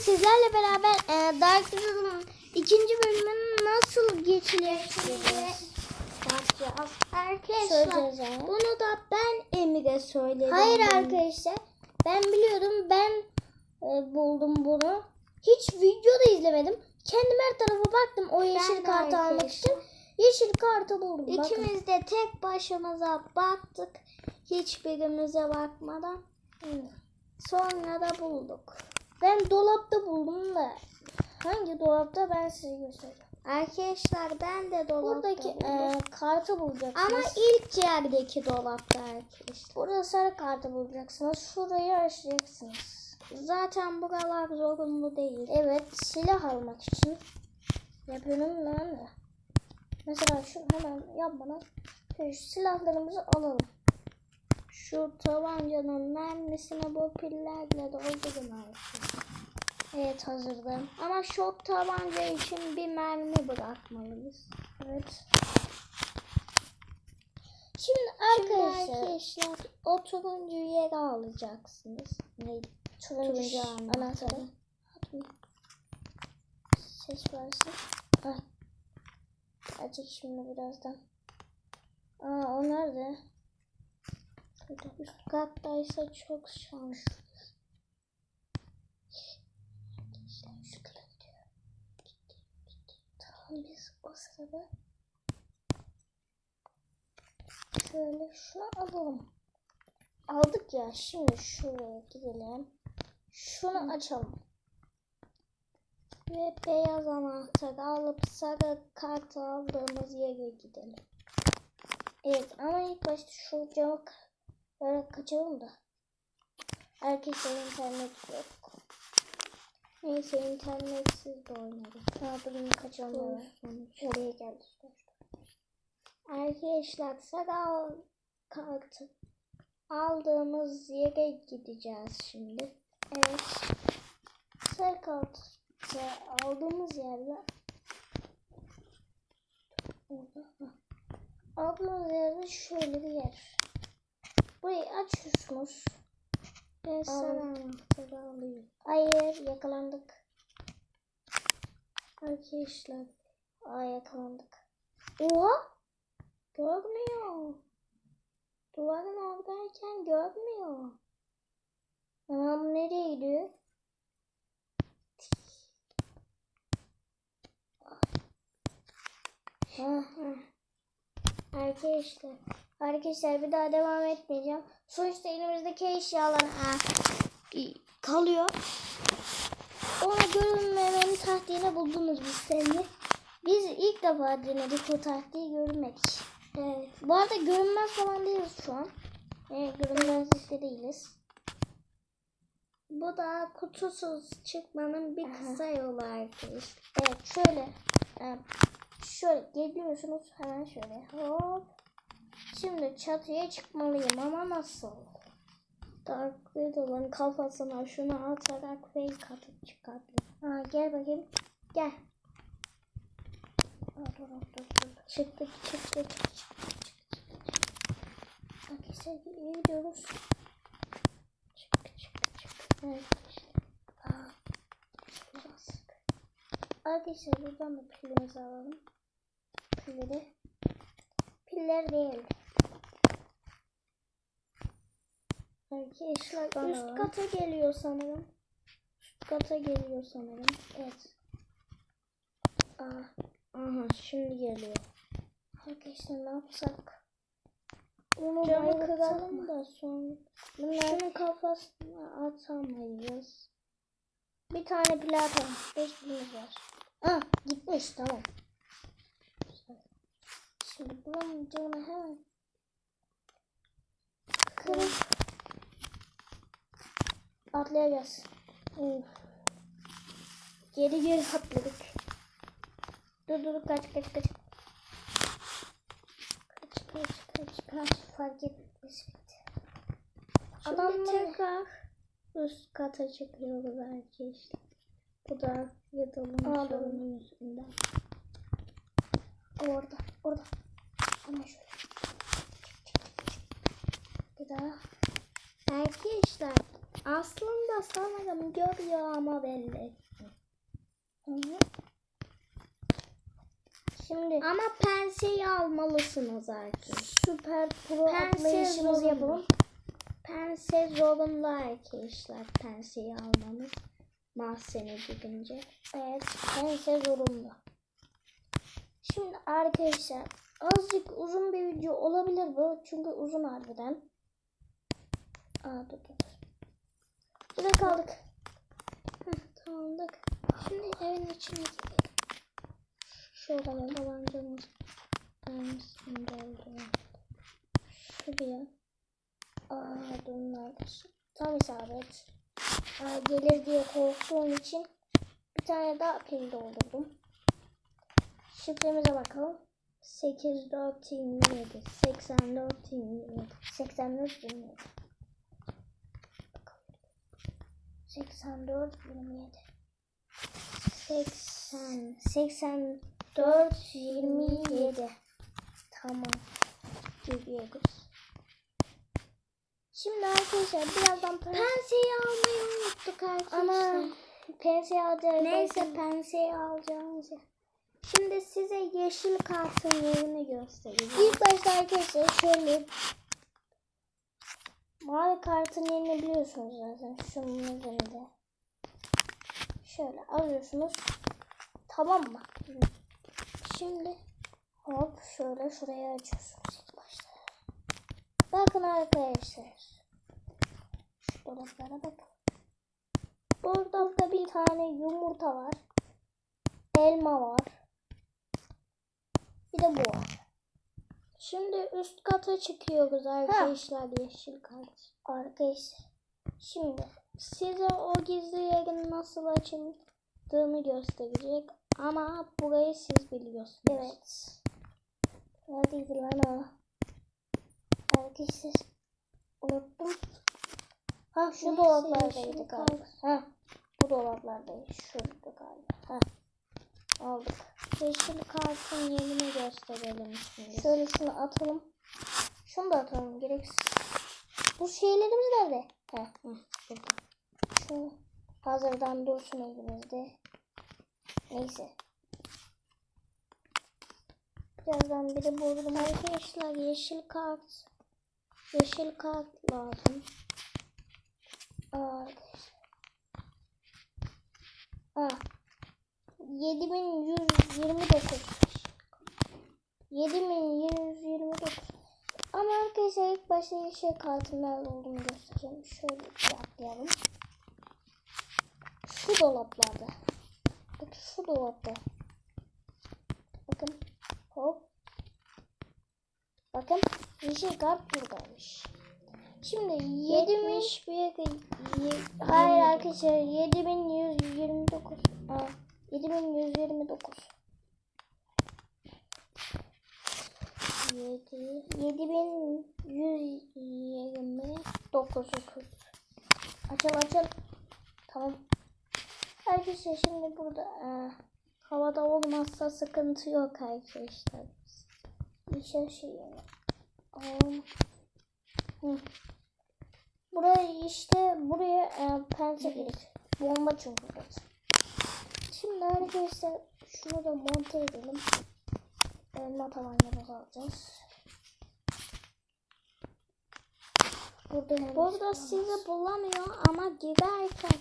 sizlerle beraber e, Dark Riddle'ın ikinci bölümünü nasıl Bakacağız. Arkadaşlar Söyleyeceğiz yani. bunu da ben Emir'e söyledim. Hayır arkadaşlar. Ben biliyordum. Ben e, buldum bunu. Hiç video da izlemedim. Kendim her tarafa baktım o yeşil de kartı almak arkadaşlar. için. Yeşil kartı buldum. Bakın. İkimiz de tek başımıza baktık. Hiçbirimize bakmadan. Sonra da bulduk. Ben dolapta buldum da. Hangi dolapta ben size göstereceğim. Arkadaşlar ben de dolapta Buradaki e, kartı bulacaksınız. Ama ilk yerdeki dolapta arkadaşlar. Burada sarı kartı bulacaksınız. Şurayı açacaksınız. Zaten buralar zorunlu değil. Evet silah almak için yapıyorum de. Mesela şu hemen yapmadan silahlarımızı alalım. Şu tabancanın mermisini bu pillerle doldurun arkadaşlar. Evet hazırda. Ama şok tabanca için bir mermi bırakmalıyız. Evet. Şimdi arkadaşlar, arkadaşlar o turuncu yeri alacaksınız. ne turuncu, anahtarı. Ses versin. Ay. Açık şimdi birazdan. Aa o nerede? Şurada. Üst kattaysa çok şanslı. Arkadaşlar şu kadar gidiyor. Gitti, gitti. Tamam biz o sırada şöyle şunu alalım. Aldık ya şimdi şuraya gidelim. Şunu açalım. Ve beyaz anahtarı alıp sarı kart aldığımız yere gidelim. Evet ama ilk başta şu camı böyle kaçalım da. Arkadaşlar internet yok. Neyse internetsiz de oynarız. Ha durun kaçalım. Oraya geldik. Arkadaşlar sarı al kartı aldığımız yere gideceğiz şimdi. Evet. Sarı aldığımız yerde orada. Aldığımız yerde şöyle bir yer. Burayı açıyorsunuz. Ben sarı Aldım. anahtarı alıyorum. Hayır yakalandık. Arkadaşlar Aa yakalandık. Oha! görmüyor. Duvarın oradayken görmüyor. Anam nereye gidiyor? Ah, Arkadaşlar, arkadaşlar bir daha devam etmeyeceğim. Sonuçta elimizdeki eşyalar ah, kalıyor. Ona görünmemenin taktiğini buldunuz biz seninle. Biz ilk defa denedik bu taktiği görünmek. Evet. Bu arada görünmez falan değiliz şu an. Evet, görünmezlikte değiliz. Bu da kutusuz çıkmanın bir Aha. kısa yolu arkadaşlar. Evet şöyle. Şöyle geliyorsunuz hemen şöyle hop. Şimdi çatıya çıkmalıyım ama nasıl? Dark Riddle'ın kafasına şunu atarak fake atıp çıkartıyor. Ha, gel bakayım. Gel. Aa, dur, dur, dur, dur. Çıktık çıktı çık çık çık çık. Arkadaşlar iyi gidiyoruz. Çık çık çık. Evet. Aa, şöyle bastık. Arkadaşlar buradan da pilimizi alalım. Pilleri. Piller değil. Arkadaşlar Bana üst kata geliyor sanırım. Üst kata geliyor sanırım. Evet. Aa, aha şimdi geliyor. Arkadaşlar ne yapsak? Onu Camı kıralım da sonra. Bunlar... Şunun kafasına atamayız. Bir tane atalım. Beş pilimiz var. Ah gitmiş tamam. Buranın camını hemen kırıp atlayacağız. Uf. Geri geri atladık. Dur dur kaç kaç kaç. Kaç kaç kaç kaç fark etmez Adamlar tekrar üst kata çıkıyoruz arkadaşlar. Bu da sorunu yüzünden. orada orada. Hemen şöyle. Bir daha. Arkadaşlar Aslında sanırım görüyor ama belli. Hı hı. Şimdi Ama penseyi almalısınız artık. süper pro atlayışımızı yapalım. Pense zorunlu arkadaşlar. Penseyi almanız. Mahzene gidince. Evet, pense zorunlu. Şimdi arkadaşlar azıcık uzun bir video olabilir bu. Çünkü uzun harbiden. Aa dur dur. Burada kaldık. Heh, tamamdık. Şimdi evin içine gidelim. Şuradan tabancamız. Pensin dolduralım. Şuraya. Aa dur neredesin? Tam isabet. Aa, gelir diye korktuğum için bir tane daha pil doldurdum. Şifremize bakalım. 8427. 84 27. 84 27. 84 27. 80 84 27. Tamam. Giriyoruz. Şimdi arkadaşlar birazdan pen- Penseyi almayı unuttuk arkadaşlar. ama pense alacağız. Neyse penseyi alacağımız yer. Şimdi size yeşil kartın yerini göstereceğim. İlk başta arkadaşlar şöyle mavi kartın yerini biliyorsunuz zaten. Şunun üzerinde. Şöyle alıyorsunuz. Tamam mı? Şimdi hop şöyle şuraya açıyorsunuz ilk başta. Bakın arkadaşlar. Şu dolaplara bakın. Burada da bir tane yumurta var. Elma var. Bir de bu. Şimdi üst kata çıkıyoruz arkadaşlar yeşil kart. Arkadaşlar. Şimdi Size o gizli yerin nasıl açıldığını gösterecek. Ama burayı siz biliyorsunuz. evet. Neredeydi lan o? Arkadaşlar. Unuttum. Ha şu Neyse, dolaplardaydı galiba. Ha bu dolaplardaydı. Şurada galiba. Ha. Aldık. Yeşil kartın yerini gösterelim şimdi. Şöyle şunu atalım. Şunu da atalım gereksiz. Bu şeylerimiz nerede? He, burada. Şu hazırdan dursun elimizde. Neyse. Birazdan biri buldum. Arkadaşlar yeşil kart. Yeşil kart lazım. Arkadaşlar. Aa. 7129. 7129. Ama arkadaşlar ilk başta yeşil kartın nerede olduğunu göstereceğim. Şöyle bir atlayalım. Şu dolaplarda. Bak şu dolapta. Bakın. Hop. Bakın yeşil kart buradaymış. Şimdi 70 71 Hayır arkadaşlar 7129. Aa, 7129. 7 7129. Açıl açıl. Tamam. Arkadaşlar şimdi burada aa, Havada olmazsa sıkıntı yok arkadaşlar. şey yani. Alalım. Hı. Buraya işte buraya e, pense gerek. Bomba çünkü burası. Şimdi arkadaşlar şunu da monte edelim. Elma tabancamızı alacağız. Burada Burada sizi bulamıyor ama girerken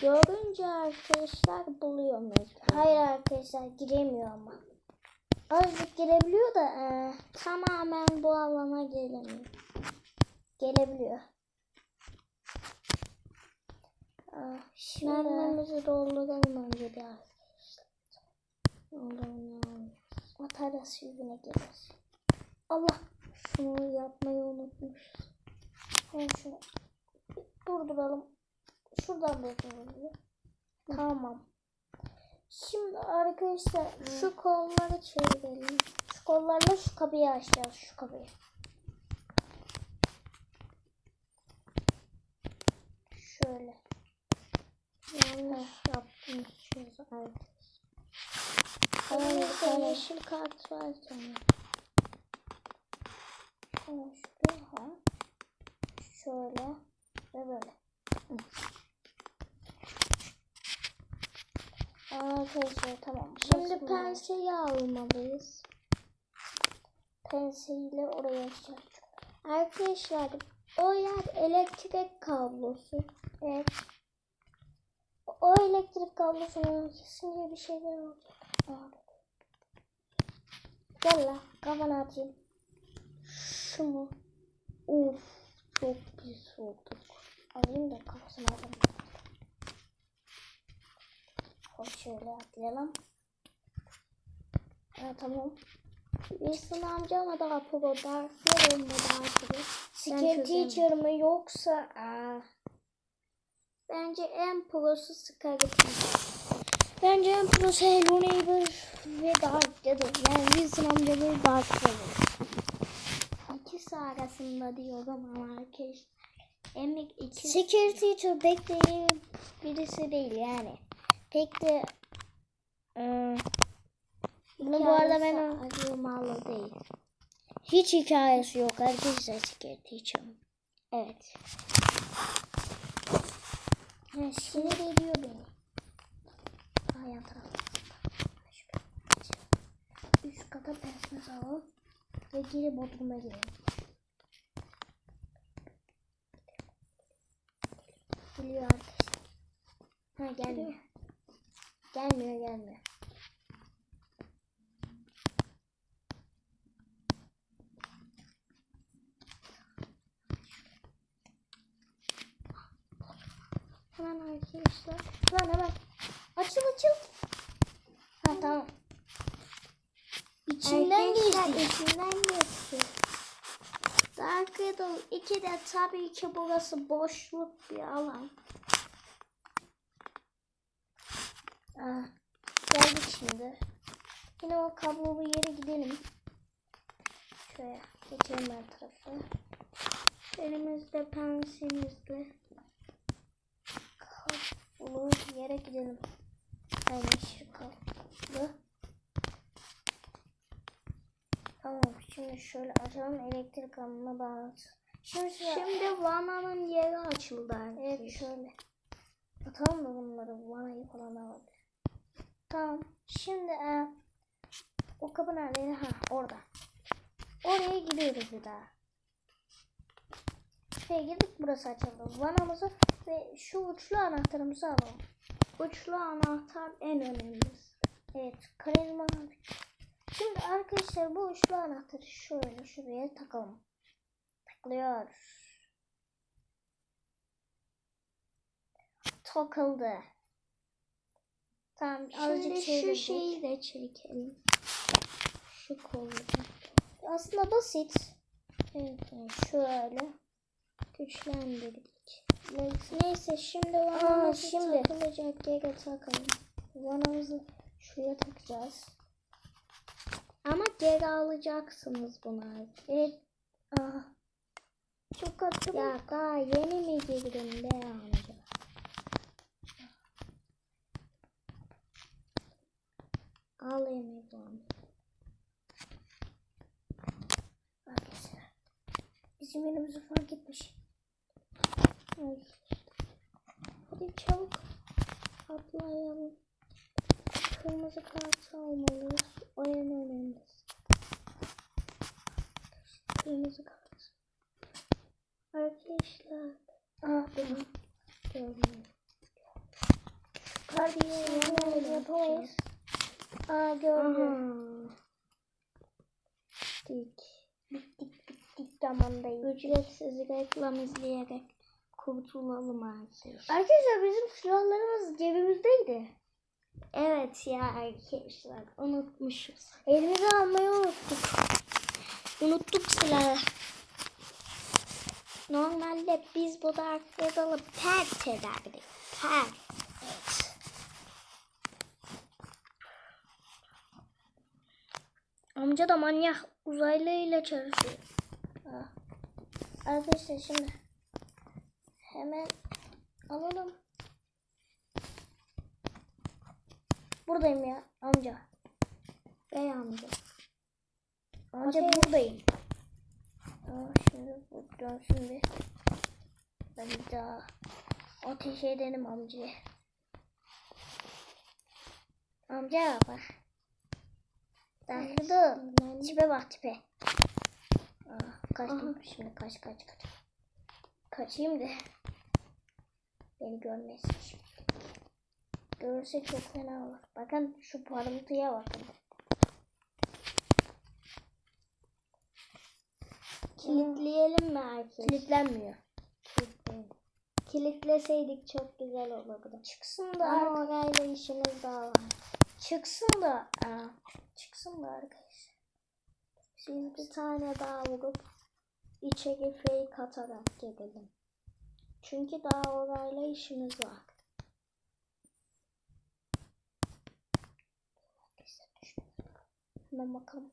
görünce arkadaşlar buluyor mecbur. Hayır arkadaşlar giremiyor ama. Azıcık girebiliyor da e, Tamamen bu alana gelemiyor. gelebiliyor. Aa, şimdi Mermimizi dolduralım önce bir arkadaşlar. Dolduralım. materyal yüzüne gelir. Allah şunu yapmayı unutmuşuz. Hemen şunu durduralım. Şuradan durduralım. Tamam. Şimdi arkadaşlar şu Şu kolları çevirelim. şu kollarla şu kapıyı açacağız. Şu kapıyı. Şöyle. Yanlış yaptım. bir Elimizde tane yeşil kart var canım. Hemen şuraya. Şöyle ve böyle. Arkadaşlar tamam. Şimdi penseyi almalıyız. penseyle oraya açacağız. Arkadaşlar o yer elektrik kablosu. Evet. O elektrik kablosunun kesinlikle bir şeyler olacak. Gel la kafana atayım. Şu mu? Uf çok pis olduk. Alayım da kafasına alayım. Hop şöyle atlayalım. Ha tamam. Wilson amcama daha pro dersler olmadı artık. Skill çözemem. teacher mı yoksa aa, Bence en prosu Scarlet. Bence en prosu Hello Neighbor ve Dark Cadı. Yani Wilson amca ve Dark Cadı. İkisi arasında diyorum ama arkadaşlar. Emek iki. Security teacher pek de iyi birisi değil yani. Pek de ıı, bunu bu arada ben acımalı değil. hiç hikayesi yok arkadaşlar security teacher'ın. Evet. Ha, sinir ediyor beni. Ha, yan tarafta. Şöyle. Üst kata pensimiz alalım. Ve geri bodruma girelim. Geliyor arkadaşlar. Ha gelmiyor. Gelmiyor gelmiyor. Hemen arkadaşlar. Hemen hemen. Açıl açıl. Ha tamam. İçinden Arkadaşlar, geçti. içinden geçti. Riddle 2 de tabii ki burası boşluk bir alan. Ah, geldik şimdi. Yine o kablolu yere gidelim. Şöyle geçelim her tarafa. Elimizde pensimizde. Kablolu yere gidelim. Aynen şu. Tamam şimdi şöyle açalım elektrik alımına bağlat. Şimdi, Şimdi vananın yeri açıldı Evet şöyle. Atalım da bunları vanayı falan alalım. Tamam. Şimdi e, o kapı neredeydi? Ha orada. Oraya gidiyoruz bir daha. Şuraya girdik burası açıldı. Vanamızı ve şu uçlu anahtarımızı alalım. Uçlu anahtar en önemlisi. Evet karizma. Şimdi arkadaşlar bu uçlu anahtarı şöyle şuraya takalım. Takılıyor. Takıldı. Tamam azıcık Şimdi çevirdik. şu şeyi de çekelim. Şu kolu. Aslında basit. Evet, şöyle. Güçlendirdik. Neyse, Neyse şimdi vanamızı şimdi. takılacak yere takalım. vanamızı şuraya takacağız. Ama geri alacaksınız bunu artık. Evet. Aa, çok katı. Ya daha yeni mi girdin be amca? Al emeği Arkadaşlar. Bizim elimizi fark etmiş. Hadi çabuk atlayalım. Kırmızı kart almalıyız. O en önemlisi. Kırmızı kart. Arkadaşlar. Aa, dur. Gördüm. Kardiyo yapamayız. Aa gördüm. Aha. Dik. Bittik bittik zamandayız. Ücretsiz reklam izleyerek kurtulalım artık. Arkadaşlar bizim silahlarımız cebimizdeydi. Evet ya arkadaşlar unutmuşuz. Elimize almayı unuttuk. Unuttuk silahı. Normalde biz bu Dark Riddle'ı pert ederdik. Pert. Evet. Amca da manyak uzaylıyla çalışıyor. Aa. Arkadaşlar şimdi hemen alalım. Buradayım ya amca. Bey amca. Amca Aferin. buradayım. Aa, şimdi bu dönsün bir. Ben bir daha Ateş edelim amcaya. Amca bak. Dakika Tipe bak tipe. Aa, kaçtım şimdi kaç kaç kaç. Kaçayım da. Beni görmesin şimdi. Görürse çok fena olur. Bakın şu parıltıya bakın. Kilitleyelim mi herkes? Kilitlenmiyor. Kilitleyelim. Kilitleseydik çok güzel olurdu. Çıksın da Ama orayla işimiz daha var. çıksın da aa, çıksın da arkadaşlar. Biz bir tane daha vurup içeri fake atarak girelim. Çünkü daha orayla işimiz var. Hemen bakalım.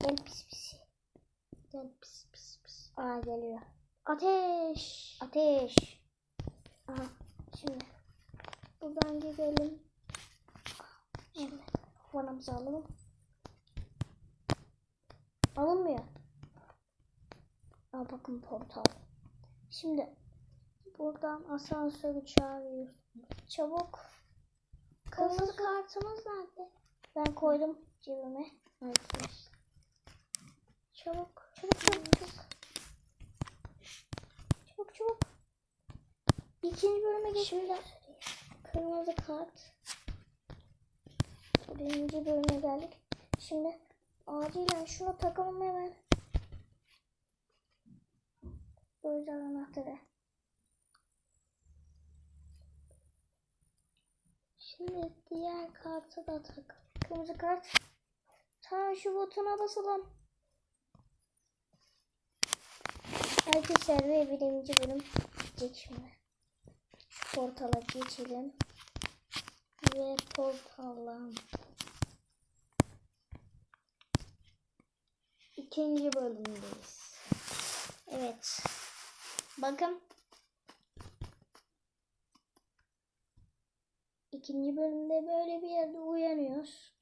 Gel pis pis. Gel pis pis pis. Aa geliyor. Ateş. Ateş. Aha, Şimdi buradan girelim. Şimdi vanamızı alalım. Alınmıyor. Aa bakın portal. Şimdi Buradan asansörü çağırıyoruz. çabuk. Kırmızı kartımız nerede? Ben koydum cebime. Çabuk. Çabuk çabuk çabuk. Çabuk çabuk. İkinci bölüme geçiyoruz. Kırmızı kart. Birinci bölüme geldik. Şimdi acilen şunu takalım hemen. Böyle anahtarı. Şimdi diğer kartı da tak. Kırmızı kart. Tamam şu butona basalım. Arkadaşlar ve birinci bölüm bitecek şimdi. Şu portala geçelim. Ve portallan. İkinci bölümdeyiz. Evet. Bakın. İkinci bölümde böyle bir yerde uyanıyoruz.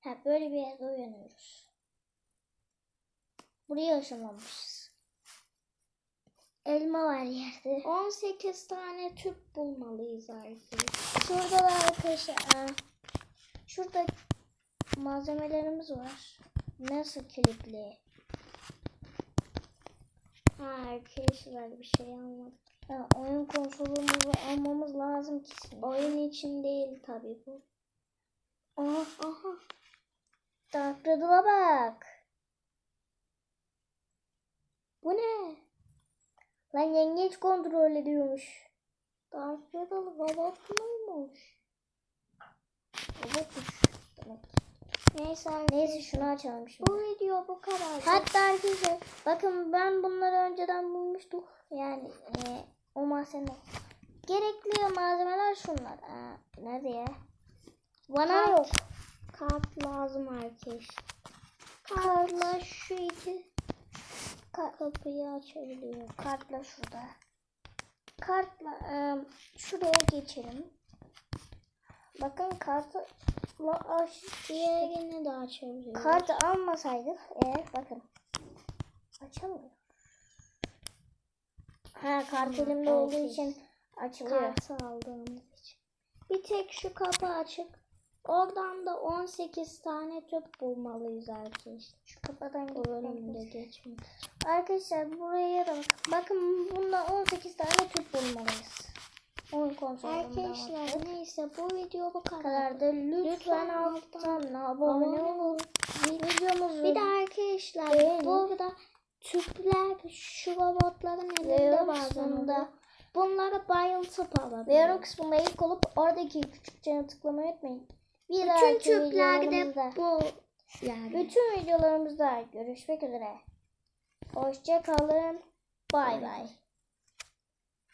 Ha böyle bir yerde uyanıyoruz. Buraya ışınlanmışız. Elma var yerde. 18 tane tüp bulmalıyız arkadaşlar. Şurada da arkadaşlar. Şurada malzemelerimiz var. Nasıl kilitli? Arkadaşlar bir şey almadık. Ha, oyun konsolumuzu almamız lazım kesin. Oyun için değil tabi bu. Aha aha. Dark Riddle'a bak. Bu ne? Lan yengeç kontrol ediyormuş. Dark Riddle robot muymuş? Robotmuş demek. Neyse Neyse şunu açalım şimdi. Bu video bu kadar. Hatta arkadaşlar bakın ben bunları önceden bulmuştum. Yani e, o mahzene. Gerekli malzemeler şunlar. Aa, nerede ya? Bana Kart. yok. Kart lazım arkadaşlar. Kartla şu iki Kapıyı açabiliyor. kartla şurada. Kartla e, şuraya geçelim. Bakın kartla aç. Diğerini de açabiliyor. Kartı almasaydık eğer bakın. Açamıyor. Ha kart elimde olduğu için açılıyor. Kartı aldığımız için. Bir tek şu kapı açık. Oradan da 18 tane tüp bulmalıyız arkadaşlar. Şu kapıdan Bu bölümde geçmemiz. geçmiş. Arkadaşlar buraya da bakın. Bakın bunda 18 tane tüp bulmalıyız. Oyun konsolunda Arkadaşlar neyse bu video bu kadar. kadar da lütfen, Lütfen alttan abone olun. Videomuzu Bir de arkadaşlar Beğenin. burada tüpler şu robotların elinde bazen. Bunları bayıltıp ve alabiliyor. o kısmında ilk olup oradaki küçük canı tıklamayı unutmayın. Bir Bütün tüplerde bu yani. Bütün videolarımızda görüşmek üzere. Hoşça kalın. Bay bay.